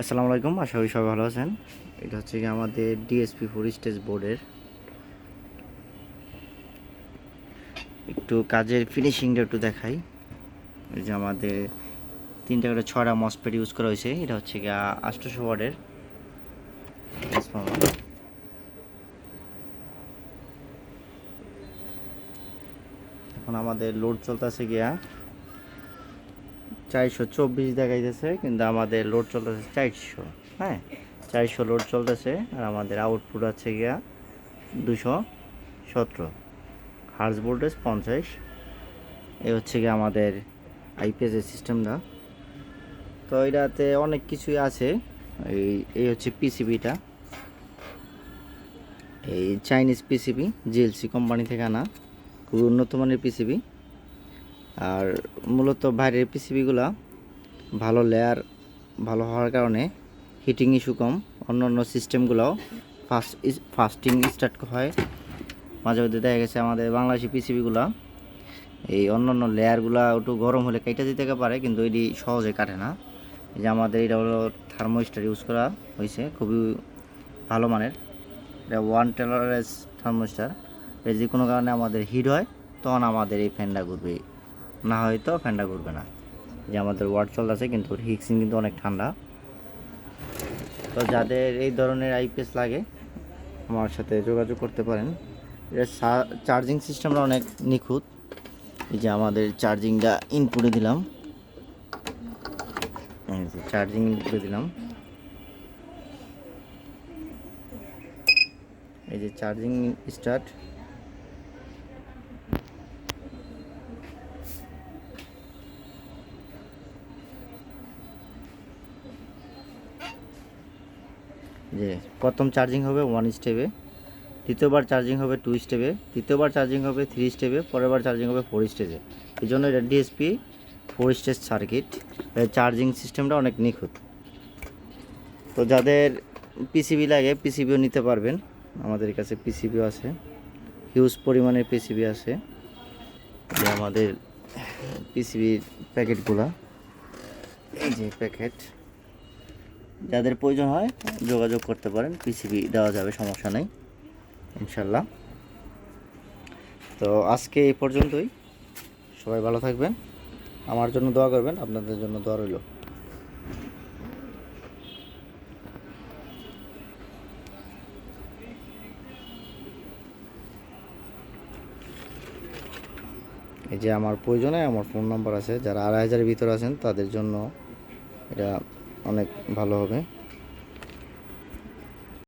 আসসালামু আলাইকুম, আশা করি সবাই ভালো আছেন। এটা হচ্ছে কি আমাদের ডিএসপি ফোর স্টেজ বোর্ডের একটু কাজের ফিনিশিংটা একটু দেখাই। এই যে আমাদের তিনটা করে ছড়া মসপেট ইউজ করা হয়েছে, এটা হচ্ছে গিয়ে আষ্টশো ট্রান্সফর্মার এখন আমাদের লোড চলতেছে গিয়া চারশো চব্বিশ দেখাইতেছে, কিন্তু আমাদের লোড চলতেছে চারশো হ্যাঁ? চারশো লোড চলতেছে, আর আমাদের আউটপুট আছে গিয়া দুশো সতেরো। হার্স ভোল্টেজ পঞ্চাশ এই হচ্ছে গিয়ে আমাদের আইপিএসের সিস্টেমটা তো এটাতে অনেক কিছুই আছে, এই এই হচ্ছে পিসিবিটা এই চাইনিজ পিসিবি জিএলসি কোম্পানি থেকে আনা, খুবই উন্নত মানের পিসিবি আর মূলত বাইরের পিসিবিগুলো ভালো লেয়ার ভালো হওয়ার কারণে হিটিং ইস্যু কম। অন্য অন্য সিস্টেমগুলোও ফাস্ট ফাস্টিং স্টার্ট হয়। মাঝে মধ্যে দেখা গেছে আমাদের বাংলাদেশি পিসিবিগুলো এই অন্য অন্য লেয়ারগুলো একটু গরম হলে কেটে দিতে পারে, কিন্তু এটি সহজে কাটে না। এই যে আমাদের এটা হলো থার্মোস্টার ইউজ করা হয়েছে খুবই ভালো মানের। এটা ওয়ান টেলারেজ থার্মোস্টার যদি কোনো কারণে আমাদের হিট হয়, তখন আমাদের এই ফ্যানটা ঘুরবে। না হয়তো ফ্যানটা ঘুরবে না। যে আমাদের ওয়ার্ড চলতেছে, কিন্তু হিক্সিং কিন্তু অনেক ঠান্ডা। তো যাদের এই ধরনের আইপিএস লাগে, আমার সাথে যোগাযোগ করতে পারেন। এর চার্জিং সিস্টেমটা অনেক নিখুঁত। এই যে আমাদের চার্জিংটা ইনপুটে দিলাম। চার্জিং ইনপুটে দিলাম। এই যে চার্জিং স্টার্ট যে প্রথম চার্জিং হবে ওয়ান স্টেপে দ্বিতীয়বার চার্জিং হবে টু স্টেপে তৃতীয়বার চার্জিং হবে থ্রি স্টেপে পরের বার চার্জিং হবে ফোর স্টেজে এই জন্য এটা DSP four stage circuit charging সিস্টেমটা অনেক নিখুঁত। তো যাদের পিসিবি লাগে পিসিবিও নিতে পারবেন। আমাদের কাছে পিসিবিও আছে। হিউজ পরিমাণের পিসিবি আছে। যে আমাদের পিসিবির প্যাকেটগুলা যে প্যাকেট যাদের প্রয়োজন হয় যোগাযোগ করতে পারেন পিসিবি দেওয়া যাবে, সমস্যা নেই ইনশাল্লাহ তো আজকে এই পর্যন্তই। সবাই ভালো থাকবেন। আমার জন্য দোয়া করবেন, আপনাদের জন্য দোয়া রইল। এই যে আমার প্রয়োজনে আমার ফোন নাম্বার আছে, যারা আড়াই হাজারের ভিতরে আছেন, তাদের জন্য এটা অনেক ভালো হবে।